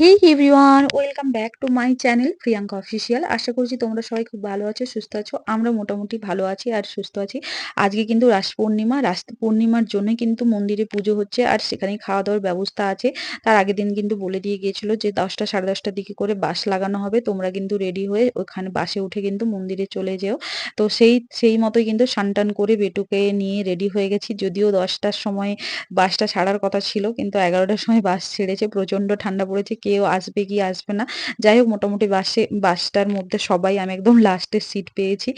Hey everyone welcome back to my channel Priyanka official আশা করছি তোমরা সবাই খুব ভালো আছো, সুস্থ আছো। আমরা মোটামুটি ভালো আছি আর সুস্থ আছি। আজকে কিন্তু রাস পূর্ণিমা, রাস পূর্ণিমার জন্যই কিন্তু মন্দিরে পুজো হচ্ছে আর সেখানে খাওয়া দাওয়ার ব্যবস্থা আছে। তার আগের দিন কিন্তু বলে দিয়ে গিয়েছিল যে দশটা সাড়ে দশটার দিকে করে বাস লাগানো হবে, তোমরা কিন্তু রেডি হয়ে ওখানে বাসে উঠে কিন্তু মন্দিরে চলে যেও। তো সেই সেই মতোই কিন্তু টান করে বেটুকে নিয়ে রেডি হয়ে গেছি। যদিও দশটার সময় বাসটা ছাড়ার কথা ছিল, কিন্তু এগারোটার সময় বাস ছেড়েছে, প্রচণ্ড ঠান্ডা পড়েছে কেউ আসবে কি আসবে না। যাই হোক, মোটামুটি বাসে, বাসটার মধ্যে সবাই আমি একদম লাস্টের সিট পেয়েছি।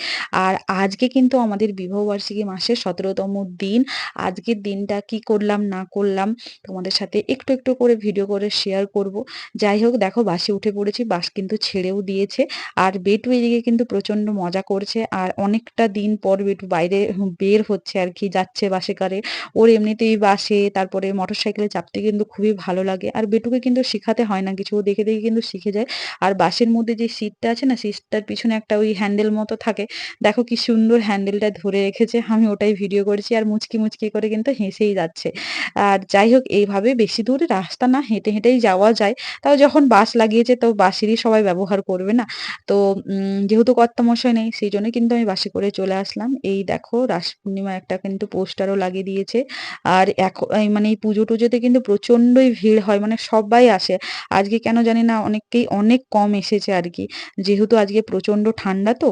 আর আজকে কিন্তু আমাদের বিবাহবার্ষিকী মাসের সতেরোতম দিন। আজকের দিনটা কি করলাম, না করলাম, তোমাদের সাথে একটু একটু করে ভিডিও করে শেয়ার করব। যাই হোক, দেখো বাসে উঠে পড়েছি, বাস কিন্তু ছেড়েও দিয়েছে। আর বেটু এদিকে কিন্তু প্রচণ্ড মজা করছে। আর অনেকটা দিন পর বেটু বাইরে বের হচ্ছে আর কি, যাচ্ছে বাসে কারে। ওর এমনিতেই বাসে, তারপরে মোটর সাইকেলে চাপতে কিন্তু খুবই ভালো লাগে। আর বেটুকে কিন্তু শেখাতে হয় না, কিছু দেখে দেখে কিন্তু শিখে যায়। আর বাসের মধ্যে যে সিটটা আছে না সিটটার পিছনে একটা ওই হ্যান্ডেল মতো থাকে। দেখো কি সুন্দর হ্যান্ডেলটা ধরে রেখেছে, আমি ওটাই ভিডিও করেছি আর মুচকি মুচকি করে কিন্তু হেসেই যাচ্ছে। আর যাই হোক, এইভাবে বেশি দূরে রাস্তা না, হেঁটে, হেঁটেই যাওয়া যায়। তাও যখন বাস লাগিয়েছে, তো বাসেরই সবাই ব্যবহার করবে না। তো যেহেতু কর্তামশাই নেই, সেই জন্য কিন্তু আমি বাসে করে চলে আসলাম। এই দেখো, রাস পূর্ণিমা একটা কিন্তু পোস্টারও লাগিয়ে দিয়েছে। আর এখন মানে এই পুজো টুজোতে কিন্তু প্রচণ্ডই ভিড় হয় মানে সবাই আসে। আজকে কেন জানি না অনেককেই অনেক কম এসেছে আর কি। যেহেতু আজকে প্রচণ্ড ঠান্ডা তো,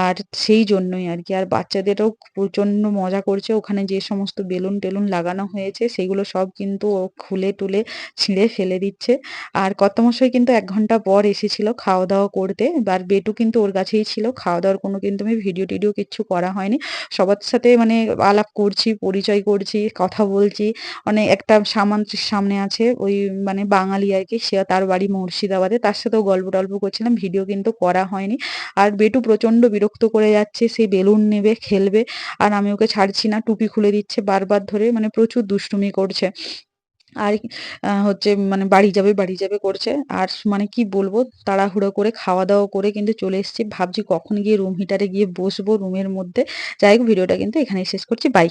আর সেই জন্যই আর কি। আর বাচ্চাদেরও প্রচণ্ড মজা করছে। ওখানে যে সমস্ত বেলুন টেলুন লাগানো হয়েছে, সেগুলো সব কিন্তু ও খুলে টুলে ছিঁড়ে ফেলে দিচ্ছে। আর কর্তামশাই কিন্তু এক ঘণ্টা পর এসেছিল খাওয়া দাওয়া করতে। আর বেটু কিন্তু ওর কাছেই ছিল। খাওয়া দাওয়ার কোনো কিন্তু আমি ভিডিও টিডিও কিচ্ছু করা হয়নি। সবার সাথে মানে আলাপ করছি, পরিচয় করছি, কথা বলছি। মানে একটা সামান্ত্রিক সামনে আছে, ওই মানে বাঙালি আর কি সে তার বাড়ি মুর্শিদাবাদে। তার সাথেও গল্প টল্প করছিলাম, ভিডিও কিন্তু করা হয়নি। আর বেটু প্রচণ্ড বিরক্ত করে যাচ্ছে সেই বেলুন নেবে, খেলবে, আর আমি ওকে ছাড়ছি না, টুপি খুলে দিচ্ছে বারবার ধরে মানে প্রচুর দুষ্টুমি করছে। আর হচ্ছে মানে বাড়ি যাবে বাড়ি যাবে করছে। আর মানে কি বলব, তাড়াহুড়ো করে খাওয়া দাওয়া করে কিন্তু চলে এসেছি। ভাবছি কখন গিয়ে রুম হিটারে গিয়ে বসবো রুমের মধ্যে। যাই হোক, ভিডিওটা কিন্তু এখানেই শেষ করছি। বাই